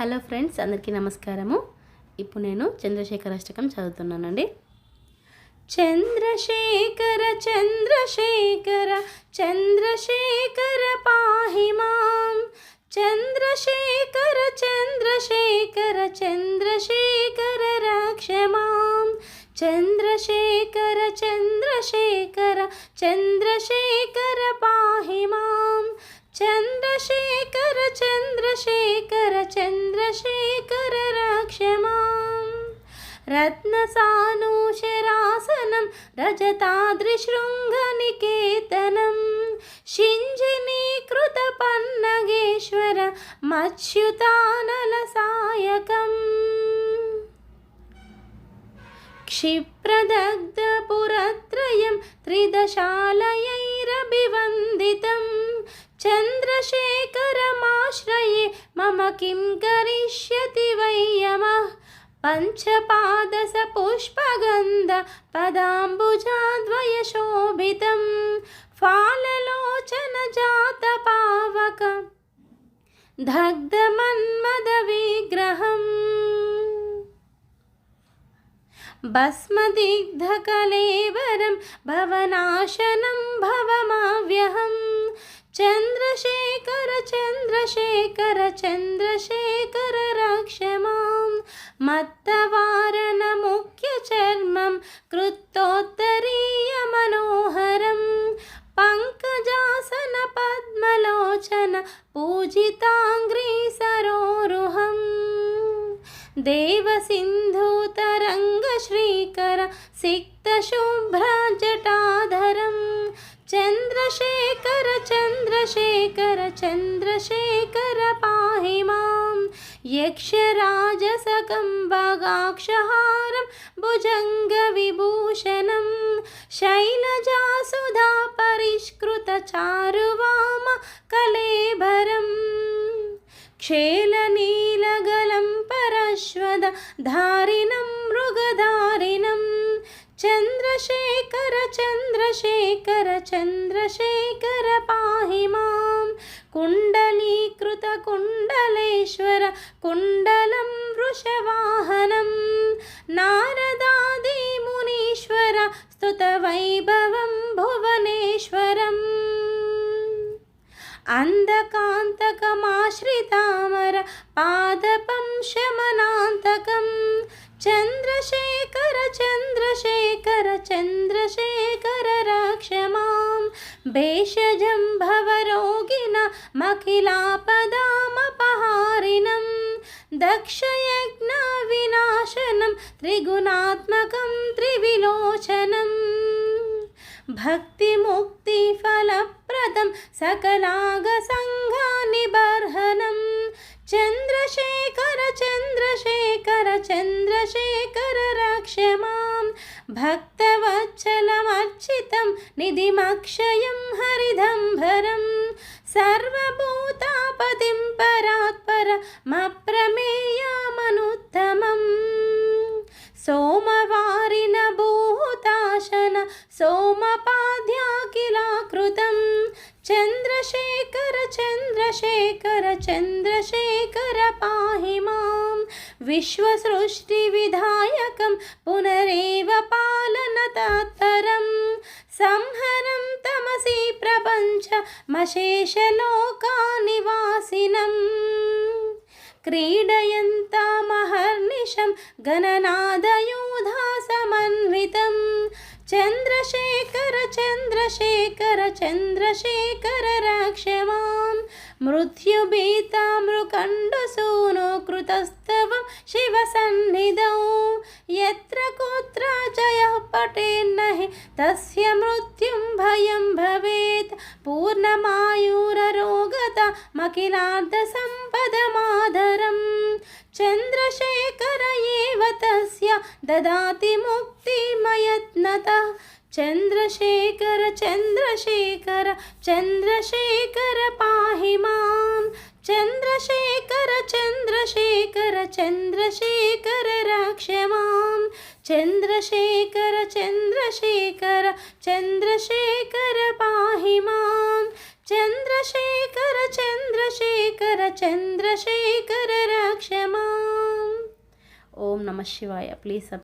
Hello friends అందరికీ నమస్కారము. ఇప్పుడు నేను చంద్రశేఖర అష్టకం చదువుతున్నానండి. చంద్రశేఖర చంద్రశేఖర చంద్రశేఖర పాహిమాం చంద్రశేఖర చంద్రశేఖర చంద్రశేఖర రాక్షమాం చంద్రశేఖర చంద్రశేఖర చంద్రశేఖర పాహిమాం చంద్రశేఖర చంద్రశేఖర చంద్రశేఖర రక్ష మాం రత్నసానూశరాసనం రజతాద్రిశృంగనికేతనం శింజనీకృతపన్నగేశ్వర మచ్యుతానలసాయకం क्षिप्रदग्धपुरत्रयं त्रिदशालयैरभिवन्दितं మమ కిం కరిష్యతి వయ్యమ? పంచపాదస పుష్పగంధ పదాంబుజాద్వయ శోభితం ఫాలలోచన జాత పావక. దగ్ధమన్మద విగ్రహం. భస్మదిగ్ధకలేవరం భవనాశనం భవమావ్యహం. చంద్రశేఖర చంద్రశేఖర రాక్షమాం. మత్తవారణ ముఖ్య చర్మం కృత్తోత్తరీయ మనోహరం. పంకజాసన పద్మలోచన పూజితాంగ్రీ సరోరుహం. దేవసింధూతరంగ శ్రీకర సిక్త శుభ్ర चन्द्रशेखर चन्द्रशेखर चन्द्रशेखर पाहि मां। यक्षराजसकम्बगाक्षहारं भुजङ्गविभूषणं शैलजासुधा परिष्कृतचारुवाम कलेभरम् क्षेलनीलगलं परश्वद धारिणं मृगधारिणं చంద్రశేఖర చంద్రశేఖర చంద్రశేఖర పాహి మాం. కుండలీకృత కుండలేశ్వర కుండలం వృషవాహనం. నారదాది మునీశ్వర స్తుత వైభవం భువనేశ్వరం. అందకాంతకమాశ్రితామర పాదపం శమనాంతకం चन्द्रशेखर चन्द्रशेखर चन्द्रशेखर रक्ष माँ भेषजं भवरोगिण मखिलापदामपहारिणं दक्षयज्ञविनाशनं, त्रिगुणात्मकं त्रिविलोचनम्। भक्तिमुक्तिफलप्रदं सकलागसङ्घानिबर्हनं चन्द्रशेखर चन्द्रशेखर चन्द्रशेखर रक्ष माँ भक्तवत्सलमर्चितं निधिमक्षयं हरिदम्भरं। सर्वभूतापतिं परात्परमप्रमेयमनुत्तमम् सोमवारिण भूताशन सोमपाद्याकिलाकृतं चन्द्रशेखर चन्द्रशेखर चन्द्रशेखर पाहि विश्वसृष्टिविधायकं पुनरेव पालनतत्परं संहरं तमसि प्रपञ्चमशेषलोकानिवासिनम् क्रीडयन्तामहर्निशं गणनादयूधासमन्वितं चन्द्रशेखर चन्द्रशेखर चन्द्रशेखर रक्ष मां मृत्युभीता मृकण्डसूनो कृतस्तवं शिवसन्निधौ यत्र कुत्र जयः पटेन्नहि तस्य मृत्युं भयं भवेत् पूर्णमायुररोगता मखिलार्धसम्पदमाधरं चन्द्रशेखर एव तस्य ददाति मुक्तिमयत्नतः చంద్రశేఖర చంద్రశేఖర చంద్రశేఖర పాహి మాం చంద్రశేఖర చంద్రశేఖర చంద్రశేఖర రాక్షమాం చంద్రశేఖర చంద్రశేఖర చంద్రశేఖర పాహి మాం చంద్రశేఖర చంద్రశేఖర చంద్రశేఖర రాక్షమాం ఓం నమ శివాయ. ప్లీజ్